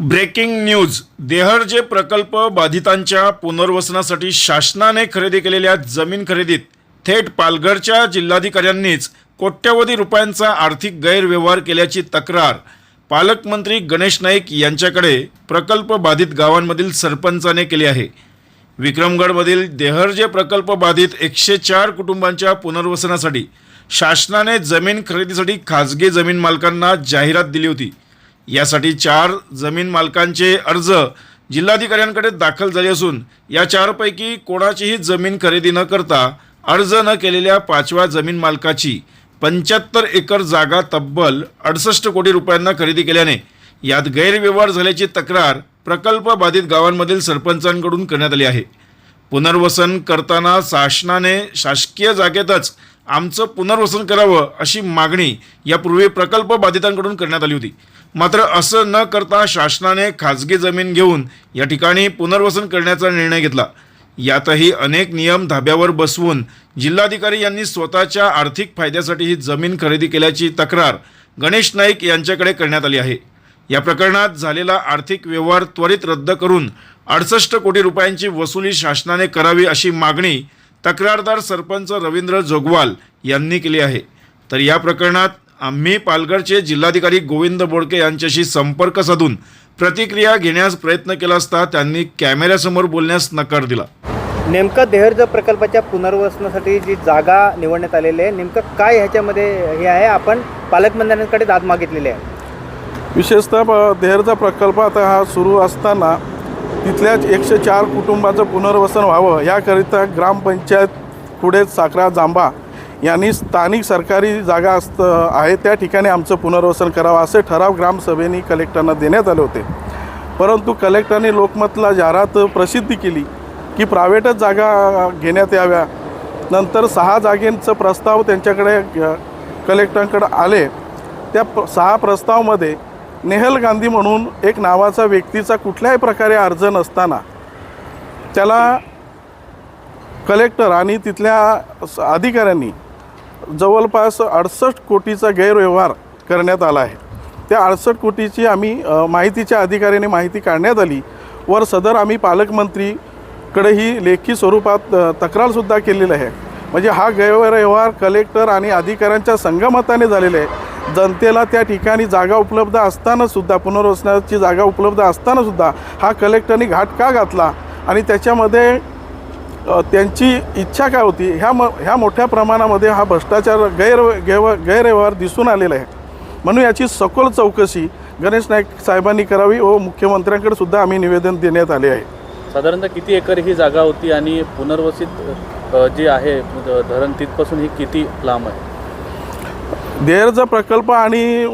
Breaking news. Dehrje प्रकल्प बाधितांच्या पुनर्वसनासाठी शासनाने खरेदी केलेल्या जमीन खरेदीत थेट पालघरच्या जिल्हाधिकाऱ्यांनीच कोट्यवधी रुपयांचा आर्थिक गैरव्यवहार केल्याची तक्रार. पालकमंत्री गणेश नाईक यांच्याकडे प्रकल्प बाधित गावांमधील सरपंचाने केली आहे. विक्रमगडमधील देहरजे प्रकल्प बाधित एकशे चार कुटुंबांच्या पुनर्वसनासाठी शासनाने जमीन खरेदीसाठी खाजगी जमीन मालकांना जाहिरात दिली होती. यासाठी चार जमीन मालकांचे अर्ज जिल्हाधिकाऱ्यांकडे दाखल झाले असून या चारपैकी कोणाचीही जमीन खरेदी न करता अर्ज न केलेल्या पाचव्या जमीन मालकाची पंच्याहत्तर एकर जागा तब्बल अडसष्ट कोटी रुपयांना खरेदी केल्याने यात गैरव्यवहार झाल्याची तक्रार प्रकल्प बाधित गावांमधील सरपंचांकडून करण्यात आली आहे. पुनर्वसन करताना शासनाने शासकीय जागेतच आमचं पुनर्वसन करावं अशी मागणी यापूर्वी प्रकल्प बाधितांकडून करण्यात आली होती. मात्र असं न करता शासनाने खाजगी जमीन घेऊन या ठिकाणी पुनर्वसन करण्याचा निर्णय घेतला. यातही अनेक नियम धाब्यावर बसवून जिल्हाधिकारी यांनी स्वतःच्या आर्थिक फायद्यासाठी ही जमीन खरेदी केल्याची तक्रार गणेश नाईक यांच्याकडे करण्यात आली आहे. या प्रकरणात झालेला आर्थिक व्यवहार त्वरित रद्द करून अडसष्ट कोटी रुपयांची वसुली शासनाने करावी अशी मागणी तक्रारदार सरपंच रवींद्र जोगवाल यांनी केली आहे. तर या प्रकरणात आम्ही पालघरचे जिल्हाधिकारी गोविंद बोडके यांच्याशी संपर्क साधून प्रतिक्रिया घेण्यास प्रयत्न केला असता त्यांनी कॅमेऱ्यासमोर बोलण्यास नकार दिला. नेमकं देहरज प्रकल्पाच्या पुनर्वसनासाठी जी जागा निवडण्यात आलेली आहे नेमकं काय ह्याच्यामध्ये हे आहे? आपण पालकमंत्र्यांकडे दाद मागितलेली आहे. विशेषतः देहरचा प्रकल्प आता हा सुरू असताना तिथल्याच एकशे चार कुटुंबाचं पुनर्वसन व्हावं याकरिता ग्रामपंचायत पुढे साखरा जांबा यांनी स्थानिक सरकारी जागा असत आहे त्या ठिकाणी आमचं पुनर्वसन करावं असे ठराव ग्रामसभेने कलेक्टरना देण्यात आले होते. परंतु कलेक्टरने लोकमतला जाहिरात प्रसिद्धी केली की प्रायव्हेटच जागा घेण्यात याव्या. नंतर सहा जागेंचं प्रस्ताव त्यांच्याकडे कलेक्टरांकडे आले. त्या प सहा प्रस्तावमध्ये नेहल गांधी म्हणून एक नावाचा व्यक्तीचा कुठल्याही प्रकारे अर्ज नसताना त्याला कलेक्टर आणि तिथल्या अधिकाऱ्यांनी जवळपास अडसष्ट कोटीचा गैरव्यवहार करण्यात आला आहे. त्या अडसष्ट कोटीची आम्ही माहितीच्या अधिकाऱ्याने माहिती काढण्यात आली. वर सदर आम्ही पालकमंत्रीकडेही लेखी स्वरूपात तक्रारसुद्धा केलेली आहे. म्हणजे हा गैरव्यवहार कलेक्टर आणि अधिकाऱ्यांच्या संगमताने झालेला आहे. जनतेला त्या ठिकाणी जागा उपलब्ध असतानासुद्धा पुनर्वसनाची जागा उपलब्ध असतानासुद्धा हा कलेक्टरनी घाट का घातला? आणि त्याच्यामध्ये त्यांची इच्छा काय होती? ह्या म ह्या मोठ्या प्रमाणामध्ये हा भ्रष्टाचार गैर गैव गैरव्यवहार दिसून आलेला आहे. म्हणून याची सखोल चौकशी गणेश नाईक साहेबांनी करावी व मुख्यमंत्र्यांकडे सुद्धा आम्ही निवेदन देण्यात आले आहे. साधारणतः किती एकर ही जागा होती आणि पुनर्वसित जी आहे धरण तिथपासून ही किती लांब आहे? देहरचा प्रकल्प आणि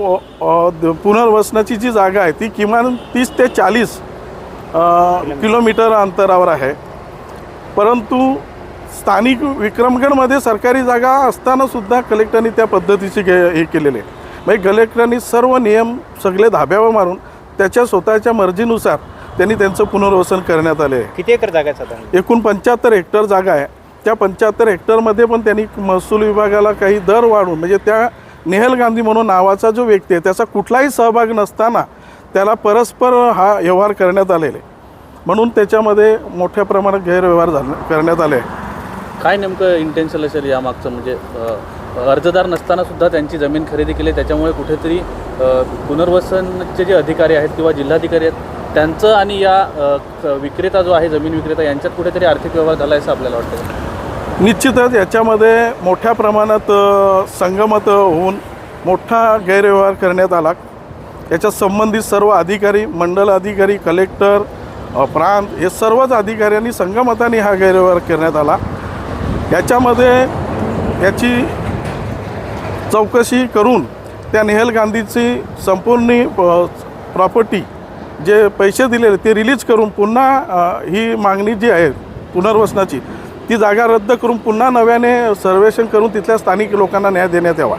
पुनर्वसनाची जी जागा आहे ती किमान तीस ते चाळीस किलोमीटर अंतरावर आहे. परंतु स्थानिक विक्रमगडमध्ये सरकारी जागा असतानासुद्धा कलेक्टरनी त्या पद्धतीचे गे हे केलेले आहे. म्हणजे कलेक्टरांनी सर्व नियम सगळे धाब्यावर मारून त्याच्या स्वतःच्या मर्जीनुसार त्यांनी त्यांचं पुनर्वसन करण्यात आले आहे. किती एकर जागा आहे एकूण पंच्याहत्तर हेक्टर जागा आहे. त्या पंच्याहत्तर हेक्टरमध्ये पण त्यांनी महसूल विभागाला काही दर वाढवून म्हणजे त्या नेहल गांधी म्हणून नावाचा जो व्यक्ती आहे त्याचा कुठलाही सहभाग नसताना त्याला परस्पर हा व्यवहार करण्यात आलेले. म्हणून त्याच्यामध्ये मोठ्या प्रमाणात गैरव्यवहार झाला करण्यात आले. आहे काय नेमकं इंटेन्शन असेल यामागचं म्हणजे अर्जदार नसताना सुद्धा त्यांची जमीन खरेदी केली त्याच्यामुळे कुठेतरी पुनर्वसनचे जे अधिकारी आहेत किंवा जिल्हाधिकारी आहेत त्यांचं आणि या क- विक्रेता जो आहे जमीन विक्रेता यांच्यात कुठेतरी आर्थिक व्यवहार झाला आहे असं आपल्याला वाटतं निश्चितच याच्यामध्ये मोठ्या प्रमाणात संगमत होऊन मोठा गैरव्यवहार करण्यात आला. याच्या संबंधित सर्व अधिकारी मंडल अधिकारी कलेक्टर प्रांत हे सर्वच अधिकाऱ्यांनी संगमताने हा गैरव्यवहार करण्यात आला. याच्यामध्ये याची चौकशी करून त्या नेहल गांधीची संपूर्ण प्रॉपर्टी जे पैसे दिलेले ते रिलीज करून पुन्हा ही मागणी जी आहे पुनर्वसनाची ती जागा रद्द करून पुन्हा नव्याने सर्वेक्षण करून तिथल्या स्थानिक लोकांना न्याय देण्यात यावा.